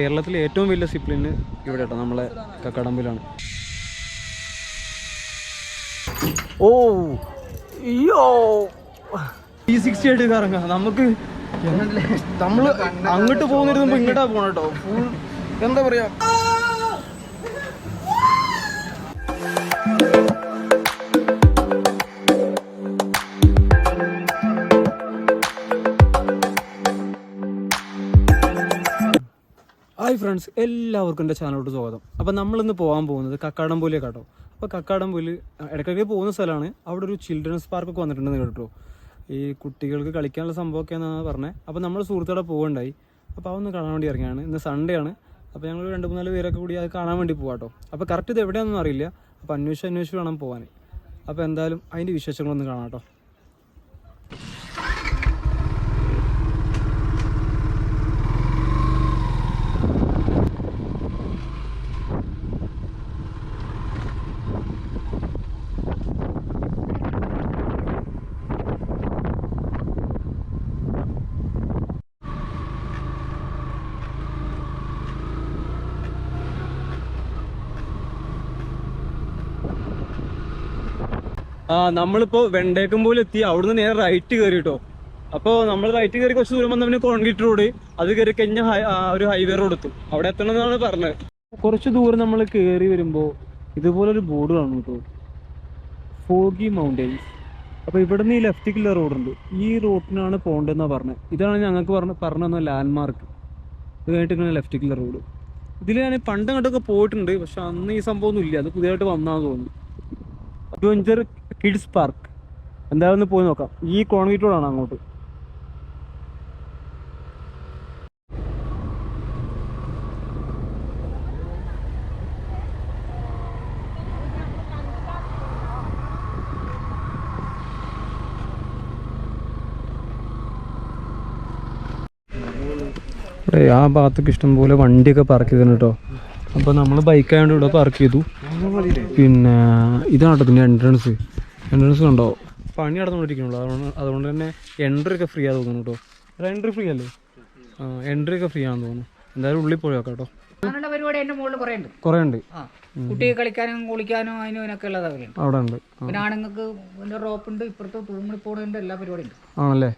കേരളത്തിലെ ഏറ്റവും വലിയ സിപ്ലിന് ഇവിടെ കേട്ടോ നമ്മളെ കക്കടമ്പിലാണ്. ഓ അയ്യോ. ഈ സിക്സ്റ്റി ആയിട്ട് കറങ്ങാം നമുക്ക് നമ്മൾ അങ്ങോട്ട് പോകുന്നിരുന്നു ഇങ്ങോട്ടാ പോണ കേട്ടോ ഫുൾ എന്താ പറയാ? ഹായ് ഫ്രണ്ട്സ് എല്ലാവർക്കും എന്റെ ചാനലോട്ട് സ്വാഗതം. അപ്പോൾ നമ്മളിന്ന് പോകാൻ പോകുന്നത് കക്കാടംപൊലി കേട്ടോ അപ്പോൾ കക്കാടംപൊലി ഇടയ്ക്കിടയ്ക്ക് പോകുന്ന സ്ഥലമാണ്. അവിടെ ഒരു ചിൽഡ്രൻസ് പാർക്കൊക്കെ വന്നിട്ടുണ്ടെന്ന് കേട്ടോ. ഈ കുട്ടികൾക്ക് കളിക്കാനുള്ള എന്നാണ് പറഞ്ഞത് അപ്പോൾ നമ്മൾ സുഹൃത്തോടെ പോകണ്ടായി അപ്പോൾ അതൊന്ന് കാണാൻ വേണ്ടി ഇറങ്ങിയാണ് ഇന്ന് സൺഡേ ആണ്. അപ്പോൾ ഞങ്ങൾ രണ്ട് മൂന്നാൽ പേരൊക്കെ കൂടി അത് കാണാൻ വേണ്ടി പോകാം കേട്ടോ. അപ്പോൾ കറക്റ്റ് ഇത് എവിടെയാണെന്നൊന്നും അറിയില്ല. അപ്പോൾ അന്വേഷിച്ച് അന്വേഷിച്ച് വേണം പോകാൻ അപ്പോൾ എന്തായാലും അതിന്റെ വിശേഷങ്ങളൊന്ന് കാണാം കേട്ടോ. ആ നമ്മളിപ്പോ വെണ്ടേക്കും പോലെ എത്തി. അവിടുന്ന് നേരെ റൈറ്റ് കയറി കേട്ടോ അപ്പോൾ നമ്മൾ റൈറ്റ് കയറി കുറച്ച് ദൂരം വന്നവന് കോൺക്രീറ്റ് റോഡ് അത് കയറി കഴിഞ്ഞാൽ ഒരു ഹൈവേ റോഡ് എത്തും. അവിടെ എത്തണം എന്നാണ് പറഞ്ഞത്. കുറച്ച് ദൂരം നമ്മൾ കയറി വരുമ്പോ ഇതുപോലൊരു ബോർഡ് കാണും കേട്ടോ ഫോഗി മൗണ്ടൻസ് അപ്പോൾ നിന്ന് ഈ ലെഫ്റ്റിക്കുള്ള റോഡുണ്ട് ഈ റോഡിനാണ് പോകേണ്ടതെന്നാണ് പറഞ്ഞത് ഇതാണ് ഞങ്ങൾക്ക് പറഞ്ഞ പറഞ്ഞു തന്ന ലാൻഡ്മാർക്ക് ഇത് കഴിഞ്ഞിട്ട് ലെഫ്റ്റിക്കുള്ള റോഡ് ഇതിൽ ഞാൻ പണ്ട് അങ്ങോട്ടൊക്കെ പോയിട്ടുണ്ട്. പക്ഷെ അന്ന് ഈ സംഭവം ഒന്നും ഇല്ല അത് പുതിയതായിട്ട് വന്നാന്ന് തോന്നുന്നു. Adventure kids park. എന്തായാലും ഒന്ന് പോയി നോക്കാം. ഈ കോൺക്രീറ്റ് റോഡാണ് അങ്ങോട്ട് ആ ഭാഗത്തൊക്കെ ഇഷ്ടംപോലെ വണ്ടിയൊക്കെ പാർക്ക് ചെയ്തിട്ടുണ്ട് കേട്ടോ അപ്പോൾ നമ്മൾ ബൈക്കായതുകൊണ്ട് ഇവിടെ പാർക്ക് ചെയ്തു. പിന്നെ ഇതാണ് കേട്ടോ ഇതിന്റെ എൻട്രൻസ് എൻട്രൻസ് കണ്ടോ? പണി നടന്നുകൊണ്ടിരിക്കുന്നുള്ളൂ. അതുകൊണ്ട് അതുകൊണ്ട് തന്നെ എൻട്രി ഒക്കെ ഫ്രീ ആണെന്ന് തോന്നുന്നു കേട്ടോ. എൻട്രി ഫ്രീ അല്ലേ? ആ എൻട്രി ഒക്കെ ഫ്രീ ആണെന്ന് തോന്നുന്നു. എന്തായാലും ഉള്ളിൽ പോയി നോക്കാം കേട്ടോ. അങ്ങനെയുള്ള പരിപാടി എന്റെ മുകളിൽ കുറെ ഉണ്ട് കുറേ ഉണ്ട് ആ കുട്ടികൾ കളിക്കാനും കുളിക്കാനും അതിനും ഇതിനൊക്കെ അവിടെ ഉണ്ട്. പിന്നെ ആണുങ്ങൾക്ക് പിന്നെ റോപ്പുണ്ട് ഇപ്പുറത്ത് തൂങ്ങിപ്പോണതിന്റെ എല്ലാ പരിപാടി ഉണ്ട്. ആണല്ലേ?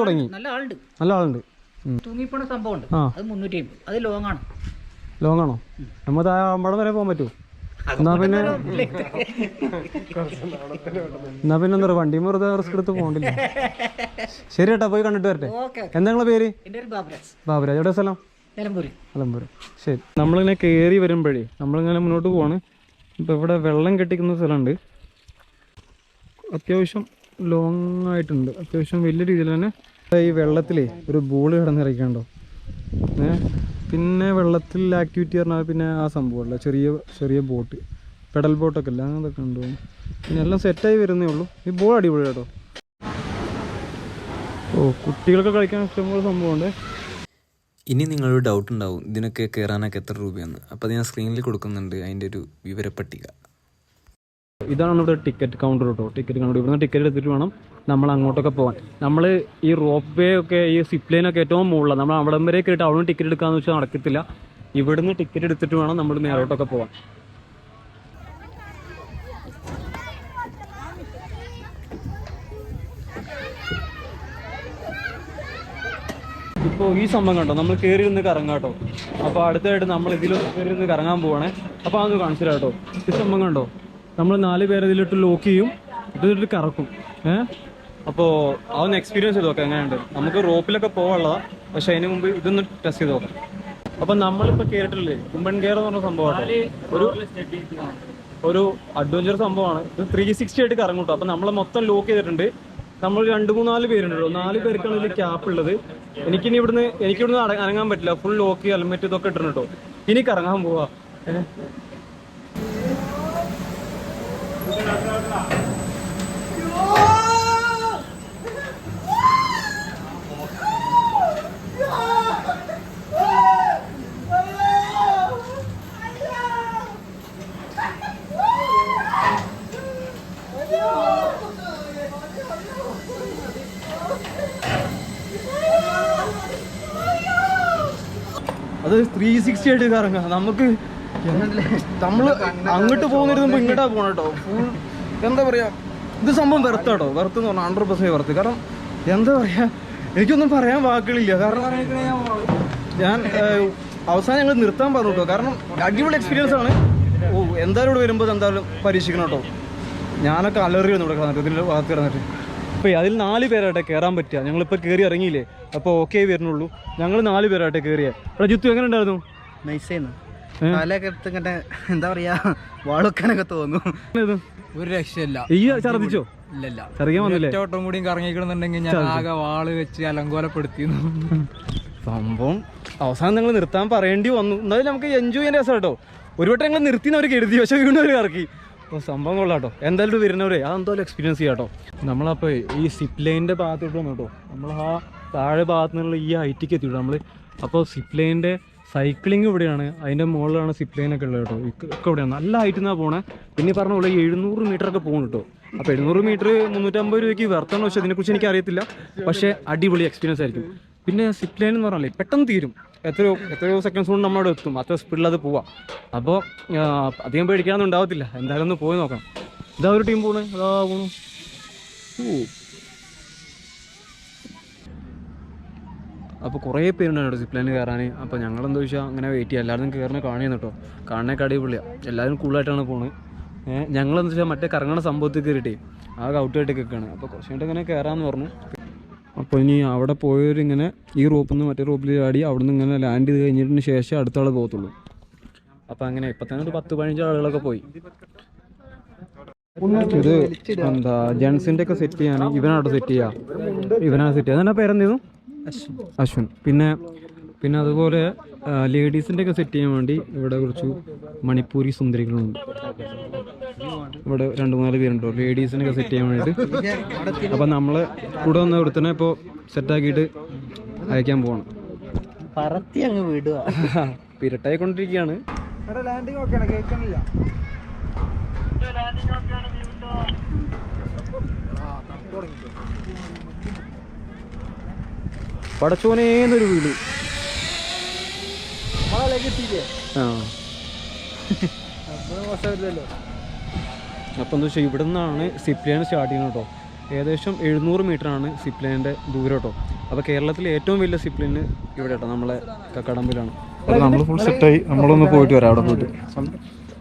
തുടങ്ങി. നല്ല ആളുണ്ട്. നല്ല ആളുണ്ട്. തൂങ്ങിപ്പോണ സംഭവം ഉണ്ട്. അത് മുന്നൂറ്റി അത് ലോങ് ആണ്. ലോങ് ആണോ? നമ്മൾ വരെ പോകാൻ പറ്റുമോ? എന്നാ പിന്നെ എന്നാ പിന്നെ എന്താ വണ്ടി വെറുതെ റിസ്ക് എടുത്ത് പോകണ്ടില്ല. ശരി ഏട്ടാ പോയി കണ്ടിട്ട് വരട്ടെ. എന്താ നിങ്ങളെ പേര്? ബാബരാജ്. എവിടെ സ്ഥലം? നിലമ്പൂർ ശരി. നമ്മളിങ്ങനെ കയറി വരുമ്പോഴേ നമ്മളിങ്ങനെ മുന്നോട്ട് പോവാണ്. ഇപ്പൊ ഇവിടെ വെള്ളം കെട്ടിക്കുന്ന സ്ഥലമുണ്ട്. അത്യാവശ്യം ലോങ് ആയിട്ടുണ്ട്. അത്യാവശ്യം വലിയ രീതിയിൽ തന്നെ ഈ വെള്ളത്തിലേ ഒരു ബോൾ കിടന്നിറക്കണ്ടോ ഏ? പിന്നെ വെള്ളത്തിൽ ആക്ടിവിറ്റി പറഞ്ഞാൽ പിന്നെ ആ സംഭവമല്ല. ചെറിയ ചെറിയ ബോട്ട് പെഡൽ ബോട്ടൊക്കെ അല്ല അതൊക്കെ ഉണ്ടോ. പിന്നെ എല്ലാം സെറ്റായി വരുന്നേ ഉള്ളൂ. ഈ ബോൾ അടിപൊളി കേട്ടോ. ഓ കുട്ടികൾക്ക് കളിക്കാൻ ഇഷ്ടംപോലെ സംഭവമുണ്ട്. ഇനി നിങ്ങളൊരു ഡൗട്ട് ഉണ്ടാവും. ഇതിനൊക്കെ കയറാനൊക്കെ എത്ര രൂപയെന്ന്. അപ്പോൾ അത് ഞാൻ സ്ക്രീനിൽ കൊടുക്കുന്നുണ്ട്. അതിന്റെ ഒരു വിവരപ്പട്ടിക. ഇതാണ് ഇവിടെ ടിക്കറ്റ് കൗണ്ടർ കേട്ടോ ടിക്കറ്റ് കൗണ്ടർ ഇവിടുന്ന് ടിക്കറ്റ് എടുത്തിട്ട് വേണം നമ്മൾ അങ്ങോട്ടൊക്കെ പോകാൻ നമ്മൾ ഈ റോപ്പ് വേ ഒക്കെ ഈ സിപ്പ് ലൈനൊക്കെ ഏറ്റവും മുകളിലാണ് നമ്മൾ അവിടം വരെ കേട്ട് അവിടെ ടിക്കറ്റ് എടുക്കാന്ന് വെച്ചാൽ നടക്കത്തില്ല. ഇവിടുന്ന് ടിക്കറ്റ് എടുത്തിട്ട് വേണം നമ്മൾ നേരോട്ടൊക്കെ പോകാൻ ഇപ്പോൾ ഈ സംഭവം കണ്ടോ? നമ്മൾ കയറി നിന്ന് കറങ്ങാം കേട്ടോ. അപ്പോൾ അടുത്തായിട്ട് നമ്മൾ ഇതിൽ കയറി നിന്ന് കറങ്ങാൻ പോവാണേ. അപ്പോൾ അതൊന്ന് കാണിച്ചു കേട്ടോ. ഈ സംഭവം കണ്ടോ? നമ്മൾ നാല് പേര് ഇതിലിട്ട് ലോക്ക് ചെയ്യും ഇതിലിട്ട് കറക്കും. ഏഹ് അപ്പോൾ അതൊന്ന് എക്സ്പീരിയൻസ് ചെയ്ത് നോക്കാം എങ്ങനെയുണ്ട്? നമുക്ക് റോപ്പിലൊക്കെ പോകാനുള്ളതാ പക്ഷെ അതിന് മുമ്പ് ഇതൊന്ന് ടെസ്റ്റ് ചെയ്ത് നോക്കാം. അപ്പം നമ്മളിപ്പോൾ കേട്ടിട്ടില്ലേ കുമ്പൻ കെയർ എന്ന് പറഞ്ഞ സംഭവമാണ് ഒരു ഒരു അഡ്വഞ്ചർ സംഭവമാണ്. ഇത് ത്രീ സിക്സ്റ്റി ആയിട്ട് കറങ്ങും കേട്ടോ അപ്പം നമ്മളെ മൊത്തം ലോക്ക് ചെയ്തിട്ടുണ്ട്. നമ്മൾ രണ്ട് മൂന്നാൽ പേരുണ്ടല്ലോ നാല് പേർക്കാണ് ഇതിൽ ക്യാപ്പ് ഉള്ളത്. എനിക്കിനി ഇവിടുന്ന് എനിക്കിവിടുന്ന് അനങ്ങാൻ പറ്റില്ല. ഫുൾ ലോക്ക് ഹെൽമെറ്റ് ഇതൊക്കെ ഇട്ടിട്ടുണ്ട് കേട്ടോ ഇനി കറങ്ങാൻ പോവാ. അത് ത്രീ സിക്സ്റ്റി ആയിട്ട് കറങ്ങാം നമുക്ക് നമ്മൾ അങ്ങോട്ട് പോകുന്നിരുന്നപ്പോ ഇങ്ങോട്ടാ പോണ കേട്ടോ ഫുൾ എന്താ പറയാ? ഇത് സംഭവം വെറുത്ത കേട്ടോ വെറുത്ത് പറഞ്ഞാൽ ഹൺഡ്രഡ് പെർസെന്റ് വെറുത്ത്. കാരണം എന്താ പറയാ? എനിക്കൊന്നും പറയാൻ വാക്കുകളില്ല. കാരണം ഞാൻ അവസാനം ഞങ്ങൾ നിർത്താൻ പറഞ്ഞു കേട്ടോ കാരണം അടിപൊളി എക്സ്പീരിയൻസ് ആണ്. ഓ എന്തായാലും ഇവിടെ വരുമ്പോൾ എന്തായാലും പരീക്ഷിക്കണം കേട്ടോ ഞാനൊക്കെ അലറി വന്നു ഇവിടെ കിടന്നിട്ട്. ഇതിന്റെ ഭാഗത്ത് കിടന്നിട്ട്. അപ്പോൾ അതിൽ നാല് പേരായിട്ട് കയറാൻ പറ്റുക. ഞങ്ങളിപ്പോൾ കയറി ഇറങ്ങിയില്ലേ? അപ്പോൾ ഓക്കെ വരുന്നുള്ളൂ. ഞങ്ങൾ നാല് പേരായിട്ട് കയറിയ എടാ ജിത്തു എങ്ങനെ ഉണ്ടായിരുന്നു? നൈസേന്ന്? കാലൊക്കെ എടുത്ത് ഇങ്ങനെ എന്താ പറയാ വാളൊക്കാനൊക്കെ തോന്നും. ഒരു രക്ഷയില്ല. ഈ ഛർദിച്ചോ? ഇല്ലല്ല. വന്നില്ലേ? ഒറ്റോട്ടം കൂടിയും കറങ്ങിക്കണമെന്നുണ്ടെങ്കിൽ ഞാൻ ആകെ വാൾ വെച്ച് അലങ്കോലപ്പെടുത്തി സംഭവം അവസാനം നിങ്ങൾ നിർത്താൻ പറയേണ്ടി വന്നു. എന്നാലും നമുക്ക് എൻജോയ് ചെയ്യാൻ രസം കേട്ടോ. ഒരു വട്ടം ഞങ്ങൾ നിർത്തി അവർ കരുതി പക്ഷെ വീണ്ടും അവർ ഇറക്കി അപ്പോൾ സംഭവം കൊള്ളാട്ടോ കേട്ടോ. എന്തായാലും വരുന്നവരെ അതെന്തായാലും എക്സ്പീരിയൻസ് ചെയ്യാം കേട്ടോ. നമ്മളപ്പോൾ ഈ സിപ്പ് ലൈനിന്റെ ഭാഗത്തോട്ട് വന്നു കേട്ടോ. നമ്മൾ ആ താഴെ ഭാഗത്തു നിന്നുള്ള ഈ ഹൈറ്റിക്ക് എത്തി നമ്മൾ അപ്പോൾ സിപ്പ് ലൈനിന്റെ സൈക്ലിംഗ് ഇവിടെയാണ്. അതിന്റെ മുകളിലാണ് സിപ്പ് ലൈനൊക്കെ ഉള്ളത് കേട്ടോ. ഒക്കെ ഇവിടെയാണ്. നല്ല ഹൈറ്റിൽ നിന്നാണ് പോണേ. പിന്നെ പറഞ്ഞ പോലെ എഴുന്നൂറ് മീറ്റർ ഒക്കെ പോകും കേട്ടോ. അപ്പോൾ എഴുന്നൂറ് മീറ്റർ മുന്നൂറ്റമ്പത് രൂപയ്ക്ക് വർത്തണം പക്ഷേ അതിനെക്കുറിച്ച് എനിക്ക് അറിയത്തില്ല. പക്ഷേ അടിപൊളി എക്സ്പീരിയൻസ് ആയിരിക്കും. പിന്നെ സിപ്പ് ലൈൻ എന്ന് പറഞ്ഞാലേ പെട്ടെന്ന് തീരും. എത്രയോ എത്രയോ സെക്കൻഡ്സ് കൊണ്ട് നമ്മളവിടെ എത്തും. അത്ര സ്പീഡിൽ അത് പോവാം. അപ്പോൾ അധികം പേടിക്കാനൊന്നും ഉണ്ടാവത്തില്ല. എന്തായാലും ഒന്ന് പോയി നോക്കണം. ഇതാ ഒരു ടീം പോണേ. അതാ പോണു. ഓ. അപ്പോൾ കുറേ പേരുണ്ടായിരുന്നു സിപ്പ് ലൈനിൽ കയറാൻ. അപ്പോൾ ഞങ്ങൾ എന്താ വെച്ചാൽ അങ്ങനെ വെയിറ്റ് ചെയ്യാം. എല്ലാവരും കയറുന്ന കാണിയെന്ന് കേട്ടോ. കാണാനൊക്കെ അടിപൊളിയാണ് എല്ലാവരും കൂളായിട്ടാണ് പോണത് ഞങ്ങളെന്ന് വെച്ചാൽ മറ്റേ കറങ്ങണ സംഭവത്തിൽ കയറിയിട്ടേ ആകെ ഔട്ടായിട്ടൊക്കെ നിൽക്കുകയാണ് അപ്പോൾ കുറച്ച് കഴിഞ്ഞിട്ട് ഇങ്ങനെ കയറാമെന്ന് പറഞ്ഞു. അപ്പോൾ ഇനി അവിടെ പോയവരിങ്ങനെ ഈ റോപ്പിൽ നിന്ന് മറ്റേ റോപ്പിൽ ചാടി അവിടെ നിന്ന് ഇങ്ങനെ ലാൻഡ് ചെയ്ത് കഴിഞ്ഞിട്ട് ശേഷം അടുത്ത പോകത്തുള്ളൂ. അപ്പോൾ അങ്ങനെ ഇപ്പം തന്നെ ഒരു പത്ത് പതിനഞ്ച് ആളുകളൊക്കെ പോയി. ഇത് എന്താ ജെൻസിന്റെ ഒക്കെ സെറ്റ് ചെയ്യാൻ ഇവനാട്ടോ സെറ്റ് ചെയ്യുക ഇവനാണ് സെറ്റ് ചെയ്യുക അതെന്നാ പേരെന്തേന്നു? അശ്വിൻ. പിന്നെ പിന്നെ അതുപോലെ ലേഡീസിന്റെ ഒക്കെ സെറ്റ് ചെയ്യാൻ വേണ്ടി ഇവിടെ കുറച്ച് മണിപ്പൂരി സുന്ദരികളുണ്ട്. ഇവിടെ രണ്ട് മൂന്നാൽ പേരുണ്ടോ. ലേഡീസിനൊക്കെ സെറ്റ് ചെയ്യാൻ വേണ്ടിയിട്ട്. അപ്പം നമ്മൾ കൂടെ വന്ന ഒരുത്തനെ ഇപ്പോൾ സെറ്റാക്കിയിട്ട് അയക്കാൻ പോകണം പറത്തി അങ്ങ് വിടുക. പിരട്ടായിക്കൊണ്ടിരിക്കുകയാണ്. ലാൻഡിങ് ഓക്കെയാണ് കേൾക്കണില്ല. പടച്ചോനേന്നൊരു വീട് ആ. അപ്പം എന്താ വെച്ചാൽ ഇവിടെ നിന്നാണ് സിപ്പ് ലൈൻ സ്റ്റാർട്ട് ചെയ്യുന്നത് കേട്ടോ. ഏകദേശം എഴുന്നൂറ് മീറ്ററാണ് സിപ്പ് ലൈനിന്റെ ദൂരം കേട്ടോ. അപ്പോൾ കേരളത്തിലെ ഏറ്റവും വലിയ സിപ്പ് ലൈൻ ഇവിടെ കേട്ടോ നമ്മളെ കക്കടമ്പിലാണ്. അപ്പോൾ നമ്മൾ ഫുൾ സെറ്റായി നമ്മളൊന്ന് പോയിട്ട് വരാം അവിടെ പോയിട്ട്.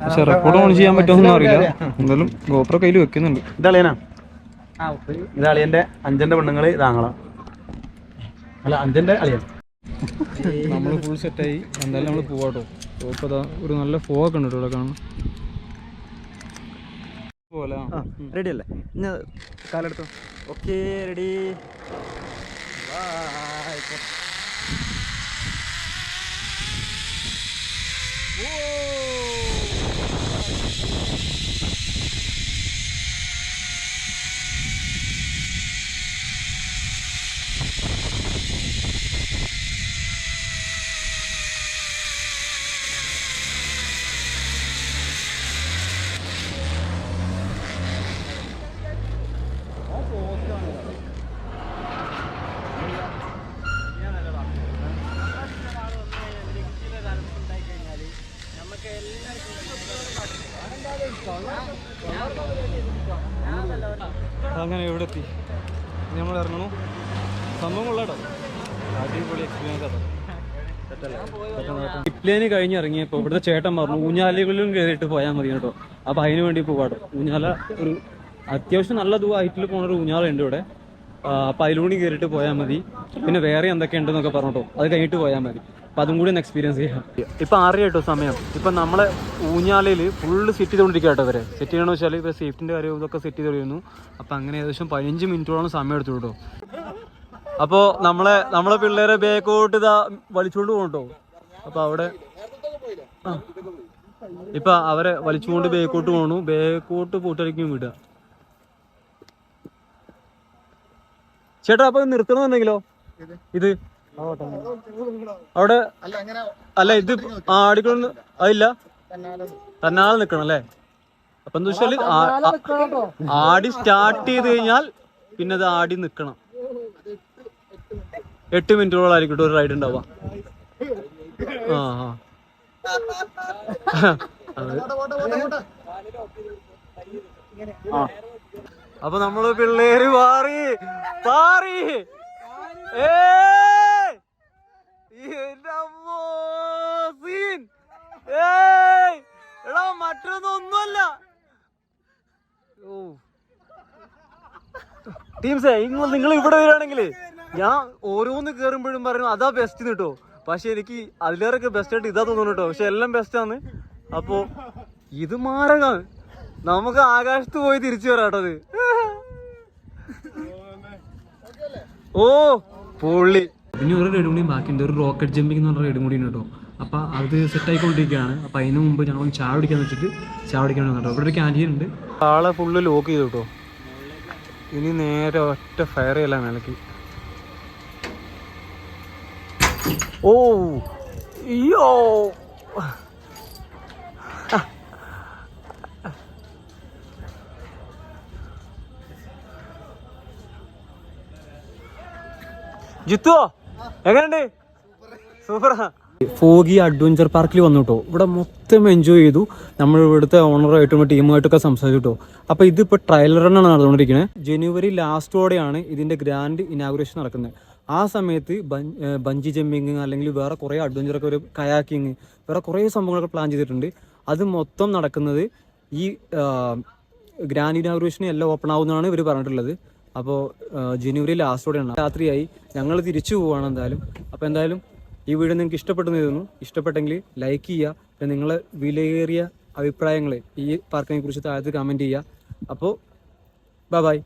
പക്ഷെ റെക്കോർഡ് ഓൺ ചെയ്യാൻ പറ്റുമെന്നൊന്നും അറിയില്ല. എന്തായാലും ഗോപ്രോ കയ്യിൽ വെക്കുന്നുണ്ട്. ഇതാളിയനാ? ഇത് അളിയന്റെ അഞ്ചന്റെ പെണ്ണുങ്ങൾ ഇതാങ്ങളാ. അല്ല അഞ്ചന്റെ അളിയൻ. നമ്മൾ ഫുൾ സെറ്റായി എന്തായാലും നമ്മൾ പോവാട്ടോ. ഇപ്പോൾ അതാ ഒരു നല്ല ഫോ ഒക്കെ ഉണ്ട് ഇവിടെ ആ. റെഡി അല്ലേ? ഇന്ന് കാലെടുത്തോ. ഓക്കെ റെഡി സംഭവം കൊള്ളാട്ടോ അടിപൊളി എക്സ്പീരിയൻസ് ആണ് ഇപ്ലേന് കഴിഞ്ഞ് ഇറങ്ങിയപ്പോൾ ഇവിടുത്തെ ചേട്ടൻ പറഞ്ഞു ഊഞ്ഞാലുകളിലും കയറിയിട്ട് പോയാൽ മതി കേട്ടോ. അപ്പൊ അതിന് വേണ്ടി പോകാട്ടോ ഊഞ്ഞാല ഒരു അത്യാവശ്യം നല്ല ഹൈറ്റിൽ പോണ ഒരു ഊഞ്ഞാല ഉണ്ട് ഇവിടെ. അപ്പം അതിലൂടെ കയറിയിട്ട് പോയാൽ മതി. പിന്നെ വേറെ എന്തൊക്കെ ഉണ്ടെന്നൊക്കെ പറഞ്ഞിട്ടോ. അത് കഴിഞ്ഞിട്ട് പോയാൽ മതി. അപ്പൊ അതും കൂടി ഒന്ന് എക്സ്പീരിയൻസ് ചെയ്യാം. ഇപ്പം ആറ് കേട്ടോ സമയം. ഇപ്പം നമ്മളെ ഊഞ്ഞാലയിൽ ഫുള്ള് സെറ്റ് ചെയ്തുകൊണ്ടിരിക്കുക കേട്ടോ ഇവരെ. സെറ്റ് ചെയ്യണമെന്ന് വെച്ചാൽ ഇപ്പൊ സേഫ്റ്റിന്റെ കാര്യം ഇതൊക്കെ സെറ്റ് ചെയ്ത് അപ്പൊ അപ്പം അങ്ങനെ ഏകദേശം പതിനഞ്ച് മിനിറ്റോളം സമയം എടുത്തു കേട്ടോ. അപ്പോൾ നമ്മളെ നമ്മളെ പിള്ളേരെ ബേക്കോട്ട് ഇതാ വലിച്ചുകൊണ്ട് പോകട്ടോ അപ്പോൾ അവിടെ ഇപ്പൊ അവരെ വലിച്ചുകൊണ്ട് ബേക്കോട്ട് പോണു. ബേക്കോട്ട് പോയിട്ടായിരിക്കും വിടുക ചേട്ടാ അപ്പൊ നിർത്തണമെന്നുണ്ടെങ്കിലോ ഇത്? അവിടെ അല്ല ഇത് ആടിക്കൊണ്ട് അതില്ല. തന്നാളെ നിക്കണം അല്ലേ? അപ്പൊ എന്താ വെച്ചാൽ ആടി സ്റ്റാർട്ട് ചെയ്ത് കഴിഞ്ഞാൽ പിന്നെ അത് ആടി നിക്കണം. എട്ട് മിനിറ്റോളായിരിക്കും ഒരു റൈഡ് ഉണ്ടാവുക ആ ആ. അപ്പൊ നമ്മൾ പിള്ളേര് മാറി മാറി. ഏ! എടാ മറ്റൊന്നൊന്നുമല്ല ടീംസേ നിങ്ങൾ നിങ്ങൾ ഇവിടെ വരികയാണെങ്കിൽ ഞാൻ ഓരോന്ന് കേറുമ്പോഴും പറയുന്നു അതാ ബെസ്റ്റ് കേട്ടോ പക്ഷെ എനിക്ക് അതിലേറൊക്കെ ബെസ്റ്റ് ആയിട്ട് ഇതാ തോന്നുന്നു കേട്ടോ പക്ഷെ എല്ലാം ബെസ്റ്റ് ആണ്. അപ്പോ ഇത് മാരകാണ് നമുക്ക് ആകാശത്ത് പോയി തിരിച്ചു വരാം കേട്ടോ ഓ പൊള്ളി. പിന്നെ ഒരു റെഡും കൂടി ബാക്കിയുണ്ട് ഒരു റോക്കറ്റ് ജമ്പിംഗ് എന്ന് പറഞ്ഞ റെഡും കൂടി ഉണ്ട് കേട്ടോ അപ്പോൾ അത് സെറ്റ് ആയിക്കൊണ്ടിരിക്കുകയാണ്. അപ്പോൾ അതിന് മുമ്പ് ഞങ്ങൾ ചായ പിടിക്കാന്ന് വെച്ചിട്ട് ചായ പിടിക്കാൻ കേട്ടോ ഇവിടെ ഒരു ക്യാന്റീൻ ഉണ്ട്. ആളെ ഫുള്ള് ലോക്ക് ചെയ്തു കേട്ടോ ഇനി നേരെ ഒറ്റ ഫയർ ചെയ്യല മേലേക്ക് ഓ അയ്യോ. ജിത്തുവോ എങ്ങനെയുണ്ട്? സൂപ്പറാ. ഫോഗി അഡ്വഞ്ചർ പാർക്കിൽ വന്നു കേട്ടോ ഇവിടെ മൊത്തം എൻജോയ് ചെയ്തു. നമ്മൾ ഇവിടുത്തെ ഓണറായിട്ടും ടീമുമായിട്ടൊക്കെ സംസാരിച്ചു കേട്ടോ അപ്പോൾ ഇതിപ്പോൾ ട്രയൽ റണ്ണാണ് നടന്നുകൊണ്ടിരിക്കുന്നത് ജനുവരി ലാസ്റ്റോടെയാണ് ഇതിന്റെ ഗ്രാൻഡ് ഇനാഗുറേഷൻ നടക്കുന്നത്. ആ സമയത്ത് ബഞ്ചി ജമ്പിങ് അല്ലെങ്കിൽ വേറെ കുറേ അഡ്വഞ്ചറൊക്കെ ഒരു കയാക്കിങ് വേറെ കുറേ സംഭവങ്ങളൊക്കെ പ്ലാൻ ചെയ്തിട്ടുണ്ട്. അത് മൊത്തം നടക്കുന്നത് ഈ ഗ്രാൻഡ് ഇനാഗുറേഷൻ എല്ലാം ഓപ്പൺ ആവുന്നതാണ് ഇവർ പറഞ്ഞിട്ടുള്ളത്. അപ്പോൾ ജനുവരി ലാസ്റ്റോടെയാണ് രാത്രിയായി. ഞങ്ങൾ തിരിച്ചു പോവുകയാണ് എന്തായാലും. അപ്പോൾ എന്തായാലും ഈ വീഡിയോ നിങ്ങൾക്ക് ഇഷ്ടപ്പെട്ടെന്ന് തോന്നുന്നു. ഇഷ്ടപ്പെട്ടെങ്കിൽ ലൈക്ക് ചെയ്യുക. പിന്നെ നിങ്ങളെ വിലയേറിയ അഭിപ്രായങ്ങൾ ഈ പാർക്കിനെ കുറിച്ച് താഴത്ത് കമന്റ് ചെയ്യുക. അപ്പോൾ ബൈ ബൈ